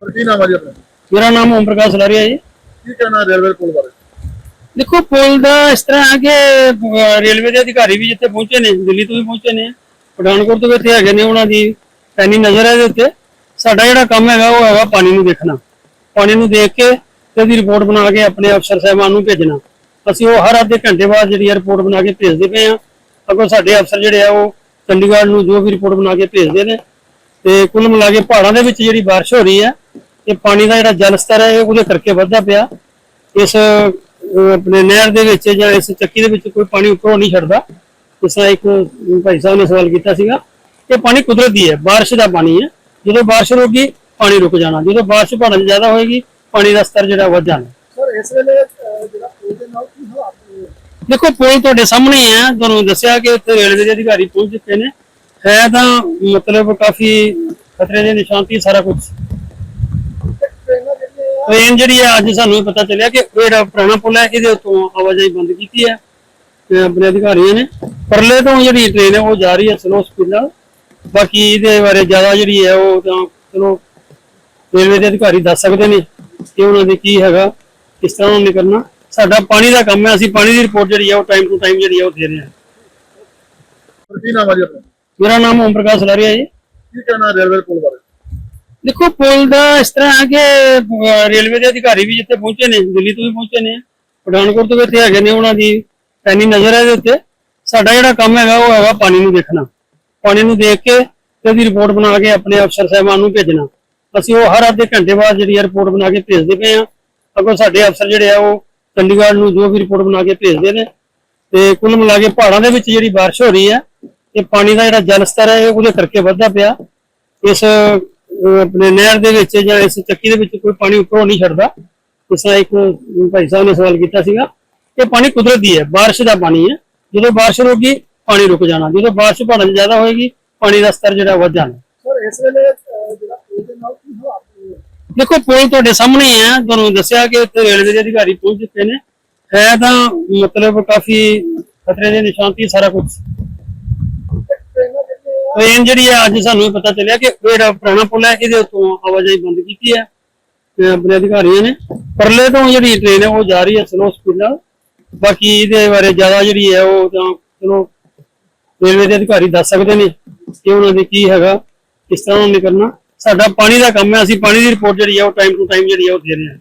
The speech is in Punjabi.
ਪਰ ਕੀ ਨਾਮ ਹੈ ਜੀ ਆਪਣਾ? ਮੇਰਾ ਨਾਮ ਓਮ ਪ੍ਰਕਾਸ਼ ਲਾਰੀਆ ਜੀ। ਕੀ ਕਹਿਣਾ ਰੇਲਵੇ ਪੁਲ ਬਾਰੇ? ਦੇਖੋ ਪੁਲ ਦਾ ਇਸ ਤਰ੍ਹਾਂ ਹੈ ਕਿ ਰੇਲਵੇ ਦੇ ਅਧਿਕਾਰੀ ਵੀ ਜਿੱਥੇ ਪਹੁੰਚੇ ਨੇ ਦਿੱਲੀ ਤੋਂ ਵੀ ਪਹੁੰਚੇ ਨੇ ਪਠਾਨਕੋਟ ਤੋਂ ਵੀ ਇੱਥੇ ਹੈਗੇ ਨੇ ਉਹਨਾਂ ਦੀ ਪੈਣੀ ਨਜ਼ਰ ਹੈ ਇਹਦੇ ਉੱਤੇ। ਸਾਡਾ ਜਿਹੜਾ ਕੰਮ ਹੈਗਾ ਉਹ ਹੈਗਾ ਪਾਣੀ ਨੂੰ ਦੇਖਣਾ। ਪਾਣੀ ਨੂੰ ਦੇਖ ਕੇ ਤੇ ਉਹਦੀ ਰਿਪੋਰਟ ਬਣਾ ਕੇ ਆਪਣੇ ਅਫਸਰ ਸਾਹਿਬਾਨ ਨੂੰ ਭੇਜਣਾ। ਅਸੀਂ ਉਹ ਹਰ ਅੱਧੇ ਘੰਟੇ ਬਾਅਦ ਜਿਹੜੀ ਰਿਪੋਰਟ ਬਣਾ ਕੇ ਭੇਜਦੇ ਪਏ ਆ ਅੱਗੋਂ ਸਾਡੇ ਅਫਸਰ ਜਿਹੜੇ ਆ ਉਹ ਚੰਡੀਗੜ੍ਹ ਨੂੰ ਜੋ ਵੀ ਰਿਪੋਰਟ ਬਣਾ ਕੇ ਭੇਜਦੇ ਨੇ ਤੇ ਕੁੱਲ ਮਿਲਾ ਕੇ ਪਹਾੜਾਂ ਦੇ ਵਿੱਚ ਜਿਹੜੀ ਬਾਰਿਸ਼ ਹੋ ਰਹੀ ਹੈ ਇਹ ਪਾਣੀ ਦਾ ਜਿਹੜਾ ਜਲ ਸਤਰ ਹੈ ਇਹ ਉਹਦੇ ਕਰਕੇ ਵੱਧਦਾ ਪਿਆ। ਇਸ ਆਪਣੇ ਨਹਿਰ ਦੇ ਵਿੱਚ ਜਾਂ ਇਸ ਚੱਕੀ ਦੇ ਵਿੱਚ ਕੋਈ ਪਾਣੀ ਉੱਪਰੋਂ ਨਹੀਂ ਛੱਡਦਾ। ਜਿਸ ਤਰ੍ਹਾਂ ਇੱਕ ਭਾਈ ਸਾਹਿਬ ਨੇ ਸਵਾਲ ਕੀਤਾ ਸੀਗਾ। ਇਹ ਪਾਣੀ ਕੁਦਰਤੀ ਹੈ ਬਾਰਿਸ਼ ਦਾ ਪਾਣੀ ਹੈ। ਜਦੋਂ ਬਾਰਿਸ਼ ਰੁਕੀ ਪਾਣੀ ਰੁਕ ਜਾਣਾ। ਜਦੋਂ ਬਾਰਿਸ਼ ਪਹਾੜਾਂ 'ਚ ਜ਼ਿਆਦਾ ਹੋਏਗੀ ਪਾਣੀ ਦਾ ਸਤਰ ਜਿਹੜਾ ਵੱਧ ਜਾਣਾ। ਸਰ ਇਸ ਵੇਲੇ ਅਹ, ਜਿਹੜਾ ਪੁਲ ਦੇ ਨਾਲ ਕੀ ਹਾਲਾਤ ਨੇ? ਦੇਖੋ ਪੁਲ ਤੁਹਾਡੇ ਸਾਹਮਣੇ ਹੀ ਤੁਹਾਨੂੰ ਦੱਸਿਆ ਕਿ ਇੱਥੇ ਰੇਲਵੇ ਦੇ ਅਧਿਕਾਰੀ ਪਹੁੰਚ ਚੁੱਕੇ ਨੇ। ਹੈ ਤਾਂ ਮਤਲਬ ਕਾਫੀ ਖਤਰੇ ਦੇ ਨਿਸ਼ਾਨ ਤੇ ਸਾਰਾ ਕੁਝ ਟ੍ਰੇਨ ਜਿਹੜੀ ਹੈ ਅੱਜ ਸਾਨੂੰ ਪਤਾ ਚੱਲਿਆ ਕਿ ਜਿਹੜਾ ਪੁਰਾਣਾ ਪੁਲ ਹੈ, ਇਹਦੇ ਉੱਤੋਂ ਆਵਾਜਾਈ ਬੰਦ ਕੀਤੀ ਹੈ ਆਪਣੇ ਅਧਿਕਾਰੀਆਂ ਨੇ। ਪਰਲੇ ਤੋਂ ਜਿਹੜੀ ਟ੍ਰੇਨ ਹੈ, ਉਹ ਜਾ ਰਹੀ ਹੈ ਸਲੋ ਸਪੀਡ ਨਾਲ। ਬਾਕੀ ਇਹਦੇ ਬਾਰੇ ਜ਼ਿਆਦਾ ਜਿਹੜੀ ਹੈ, ਉਹ ਤਾਂ ਚਲੋ ਰੇਲਵੇ ਦੇ ਅਧਿਕਾਰੀ ਦੱਸ ਸਕਦੇ ਨੇ ਕਿ ਉਹਨਾਂ ਦੇ ਕੀ ਹੈਗਾ, ਕਿਸ ਤਰ੍ਹਾਂ ਉਹਨਾਂ ਨੇ ਕਰਨਾ। ਸਾਡਾ ਪਾਣੀ ਦਾ ਕੰਮ ਹੈ, ਅਸੀਂ ਪਾਣੀ ਦੀ ਰਿਪੋਰਟ ਜਿਹੜੀ ਹੈ, ਉਹ ਟਾਈਮ ਟੂ ਟਾਈਮ ਜਿਹੜੀ ਹੈ, ਉਹ ਦੇ ਰਹੇ ਹਾਂ। ਕੀ ਨਾਮ ਹੈ ਜੀ ਆਪਣਾ? ਮੇਰਾ ਨਾਮ ਓਮ ਪ੍ਰਕਾਸ਼ ਲਾਰੀਆ ਜੀ। ਕੀ ਕਹਿਣਾ ਰੇਲਵੇ ਪੁਲ ਬਾਰੇ? ਦੇਖੋ ਪੁਲ ਦਾ ਇਸ ਤਰ੍ਹਾਂ ਹੈ ਕਿ ਰੇਲਵੇ ਦੇ ਅਧਿਕਾਰੀ ਵੀ ਜਿੱਥੇ ਪਹੁੰਚੇ ਨੇ ਦਿੱਲੀ ਤੋਂ ਵੀ ਪਹੁੰਚੇ ਨੇ ਪਠਾਨਕੋਟ ਤੋਂ ਵੀ ਇੱਥੇ ਹੈਗੇ ਨੇ ਉਹਨਾਂ ਦੀ ਪੈਣੀ ਨਜ਼ਰ ਹੈ ਇਹਦੇ ਉੱਤੇ। ਸਾਡਾ ਜਿਹੜਾ ਕੰਮ ਹੈਗਾ ਉਹ ਹੈਗਾ ਪਾਣੀ ਨੂੰ ਦੇਖਣਾ। ਪਾਣੀ ਨੂੰ ਦੇਖ ਕੇ ਤੇ ਉਹਦੀ ਰਿਪੋਰਟ ਬਣਾ ਕੇ ਆਪਣੇ ਅਫਸਰ ਸਾਹਿਬਾਨ ਨੂੰ ਭੇਜਣਾ। ਅਸੀਂ ਉਹ ਹਰ ਅੱਧੇ ਘੰਟੇ ਬਾਅਦ ਜਿਹੜੀ ਰਿਪੋਰਟ ਬਣਾ ਕੇ ਭੇਜਦੇ ਪਏ ਆ ਅੱਗੋਂ ਸਾਡੇ ਅਫਸਰ ਜਿਹੜੇ ਆ ਉਹ ਚੰਡੀਗੜ੍ਹ ਨੂੰ ਜੋ ਵੀ ਰਿਪੋਰਟ ਬਣਾ ਕੇ ਭੇਜਦੇ ਨੇ। ਤੇ ਕੁੱਲ ਮਿਲਾ ਕੇ ਪਹਾੜਾਂ ਦੇ ਵਿੱਚ ਜਿਹੜੀ ਬਾਰਿਸ਼ ਹੋ ਰਹੀ ਹੈ ਇਹ ਪਾਣੀ ਦਾ ਜਿਹੜਾ ਜਲ ਸਤਰ ਹੈ ਇਹ ਉਹਦੇ ਕਰਕੇ ਵੱਧਦਾ ਪਿਆ। ਇਸ ਆਪਣੇ ਨਹਿਰ ਦੇ ਵਿੱਚ ਜਾਂ ਇਸ ਚੱਕੀ ਦੇ ਵਿੱਚ ਕੋਈ ਪਾਣੀ ਉੱਪਰੋਂ ਨਹੀਂ ਛੱਡਦਾ। ਜਿਸ ਤਰ੍ਹਾਂ ਇੱਕ ਭਾਈ ਸਾਹਿਬ ਨੇ ਸਵਾਲ ਕੀਤਾ ਸੀਗਾ। ਇਹ ਪਾਣੀ ਕੁਦਰਤੀ ਹੈ ਬਾਰਿਸ਼ ਦਾ ਪਾਣੀ ਹੈ। ਜਦੋਂ ਬਾਰਿਸ਼ ਰੁਕੀ ਪਾਣੀ ਰੁਕ ਜਾਣਾ। ਜਦੋਂ ਬਾਰਿਸ਼ ਪਹਾੜਾਂ 'ਚ ਜ਼ਿਆਦਾ ਹੋਏਗੀ ਪਾਣੀ ਦਾ ਸਤਰ ਜਿਹੜਾ ਵੱਧ ਜਾਣਾ। ਸਰ ਇਸ ਵੇਲੇ ਅਹ, ਜਿਹੜਾ ਪੁਲ ਦੇ ਨਾਲ ਕੀ ਹਾਲਾਤ ਨੇ? ਦੇਖੋ ਪੁਲ ਤੁਹਾਡੇ ਸਾਹਮਣੇ ਹੀ ਹੈ। ਤੁਹਾਨੂੰ ਦੱਸਿਆ ਕਿ ਇੱਥੇ ਰੇਲਵੇ ਦੇ ਅਧਿਕਾਰੀ ਪਹੁੰਚ ਚੁੱਕੇ ਨੇ। ਹੈ ਤਾਂ ਮਤਲਬ ਕਾਫੀ ਖਤਰੇ ਦੇ ਨਿਸ਼ਾਨ ਤੇ ਸਾਰਾ ਕੁਝ ਟ੍ਰੇਨ ਜਿਹੜੀ ਹੈ ਅੱਜ ਸਾਨੂੰ ਇਹ ਪਤਾ ਚੱਲਿਆ ਕਿ ਜਿਹੜਾ ਪੁਰਾਣਾ ਪੁਲ ਹੈ, ਇਹਦੇ ਉੱਤੋਂ ਆਵਾਜਾਈ ਬੰਦ ਕੀਤੀ ਹੈ। ਆਪਣੇ ਅਧਿਕਾਰੀਆਂ ਨੇ ਪਰਲੇ ਤੋਂ ਜਿਹੜੀ ਟ੍ਰੇਨ ਹੈ, ਉਹ ਜਾ ਰਹੀ ਹੈ ਸਲੋ ਸਪੀਡ ਨਾਲ। ਬਾਕੀ ਇਹਦੇ ਬਾਰੇ ਜ਼ਿਆਦਾ ਜਿਹੜੀ ਹੈ, ਉਹ ਤਾਂ ਚਲੋ ਰੇਲਵੇ ਦੇ ਅਧਿਕਾਰੀ ਦੱਸ ਸਕਦੇ ਨੇ ਕਿ ਉਹਨਾਂ ਦੇ ਕੀ ਹੈਗਾ, ਕਿਸ ਤਰ੍ਹਾਂ ਉਹਨਾਂ ਕਰਨਾ। ਸਾਡਾ ਪਾਣੀ ਦਾ ਕੰਮ ਹੈ, ਅਸੀਂ ਪਾਣੀ ਦੀ ਰਿਪੋਰਟ ਜਿਹੜੀ ਹੈ, ਉਹ ਟਾਈਮ ਟੂ ਟਾਈਮ ਜਿਹੜੀ ਹੈ, ਉਹ ਦੇ ਰਹੇ ਹਾਂ।